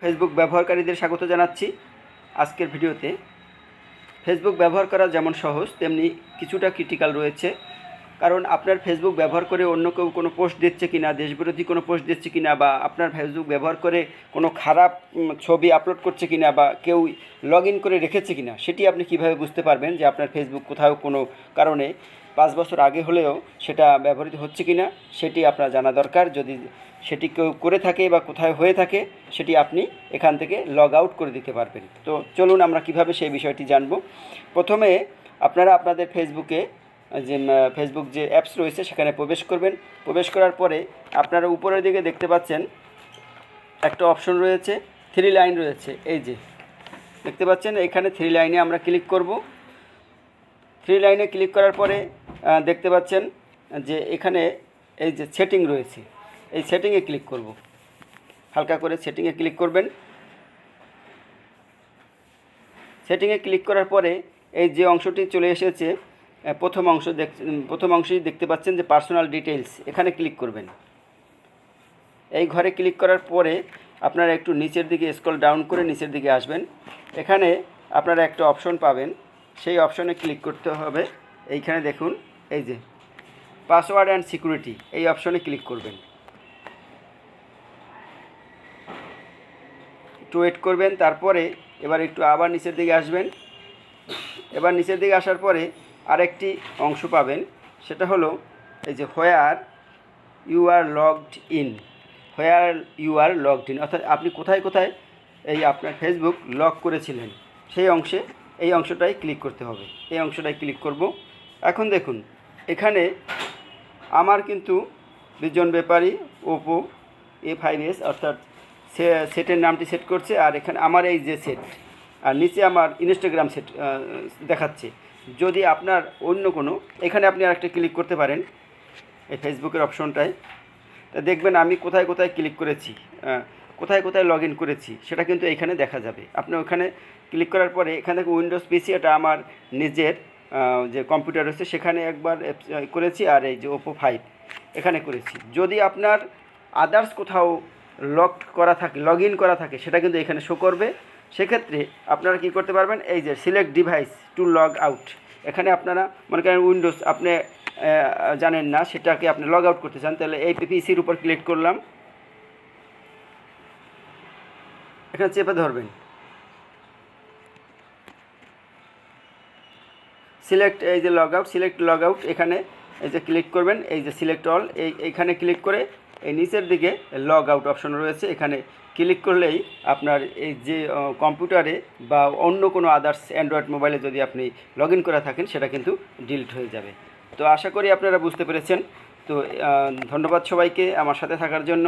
Facebook ব্যবহারকারীদের স্বাগত জানাচ্ছি আজকের ভিডিওতে। ফেসবুক ব্যবহার করা যেমন সহজ, তেমনি কিছুটা ক্রিটিক্যাল রয়েছে। কারণ আপনার ফেসবুক ব্যবহার করে অন্য কেউ কোনো পোস্ট দিচ্ছে কিনা, দেশবিরোধী কোনো পোস্ট দিচ্ছে কি না বা আপনার ফেসবুক ব্যবহার করে কোনো খারাপ ছবি আপলোড করছে কি না বা কেউ লগ ইন করে রেখেছে কি না সেটি আপনি কীভাবে বুঝতে পারবেন যে আপনার ফেসবুক কোথাও কোনো কারণে পাঁচ বছর আগে হলেও সেটা ব্যবহৃত হচ্ছে কি না সেটি আপনার জানা দরকার। যদি সেটি কেউ করে থাকে বা কোথায় হয়ে থাকে, সেটি আপনি এখান থেকে লগ আউট করে দিতে পারবেন। তো চলুন আমরা কীভাবে সেই বিষয়টি জানব। প্রথমে আপনারা আপনাদের ফেসবুকে যে ফেসবুক যে অ্যাপস রয়েছে, সেখানে প্রবেশ করবেন। প্রবেশ করার পরে আপনারা উপরের দিকে দেখতে পাচ্ছেন, একটা অপশন রয়েছে থ্রি লাইন রয়েছে। এই যে, দেখতে পাচ্ছেন, এখানে থ্রি লাইনে আমরা ক্লিক করব। থ্রি লাইনে ক্লিক করার পরে দেখতে পাচ্ছেন যে, এখানে এই যে সেটিং রয়েছে, এই সেটিংয়ে ক্লিক করব। হালকা করে সেটিংয়ে ক্লিক করবেন। সেটিংয়ে ক্লিক করার পরে, এই যে অংশটি চলে এসেছে প্রথম অংশ দেখ প্রথম অংশটি দেখতে পাচ্ছেন যে পার্সোনাল ডিটেলস এখানে ক্লিক করবেন। এই ঘরে ক্লিক করার পরে আপনারা একটু নিচের দিকে স্ক্রল ডাউন করে নিচের দিকে আসবেন। এখানে আপনারা একটা অপশন পাবেন, সেই অপশনে ক্লিক করতে হবে। এইখানে দেখুন, এই যে পাসওয়ার্ড অ্যান্ড সিকিউরিটি এই অপশনে ক্লিক করবেন। একটু ওয়েট করবেন, তারপরে এবার একটু আবার নিচের দিকে আসবেন। এবার নিচের দিকে আসার পরে আরেকটি অংশ পাবেন, সেটা হলো এই যে where you are logged in where you are logged in অর্থাৎ আপনি কোথায় কোথায় এই আপনার ফেসবুক লক করেছিলেন, সেই অংশে, এই অংশটাই ক্লিক করতে হবে। এই অংশটাই ক্লিক করব। এখন দেখুন, এখানে আমার কিন্তু দুজন ব্যাপারী ওপো এ ফাইভ এস অর্থাৎ সেটের নামটি সেট করছে, আর এখানে আমার এই যে সেট আর নিচে আমার ইনস্টাগ্রাম সেট দেখাচ্ছে। যদি আপনার অন্য কোনো, এখানে আপনি আরেকটা ক্লিক করতে পারেন, এই ফেসবুকের অপশনটায় তা দেখবেন আমি কোথায় কোথায় ক্লিক করেছি কোথায় কোথায় লগ ইন করেছি, সেটা কিন্তু এখানে দেখা যাবে। আপনি ওখানে ক্লিক করার পরে এখান থেকে উইন্ডোজ পিসি এটা আমার নিজের যে কম্পিউটার রয়েছে, সেখানে একবার করেছি, আর এই যে ওপো ফাইভ এখানে করেছি। যদি আপনার আদার্স কোথাও লক করা থাকে লগ ইন করা থাকে, সেটা কিন্তু এখানে শো করবে। সেক্ষেত্রে আপনারা কি করতে পারবেন? এই যে select device to log out এখানে আপনারা মনে করেন উইন্ডোজ আপনি জানেন না, সেটাকে আপনি লগ আউট করতে চান, তাহলে এই পিপিসির উপর ক্লিক করলাম। এখানে চেপে ধরবেন। সিলেক্ট এই যে log out select log out এখানে এই যে ক্লিক করবেন, এই যে সিলেক্ট অল এই, এইখানে ক্লিক করে এই নিচের দিকে লগ আউট অপশন রয়েছে। এখানে ক্লিক করলেই আপনার এই যে কম্পিউটারে বা অন্য কোনো আদার্স অ্যান্ড্রয়েড মোবাইলে যদি আপনি লগ ইন করে থাকেন, সেটা কিন্তু ডিলিট হয়ে যাবে। তো আশা করি আপনারা বুঝতে পেরেছেন। তো ধন্যবাদ সবাইকে আমার সাথে থাকার জন্য।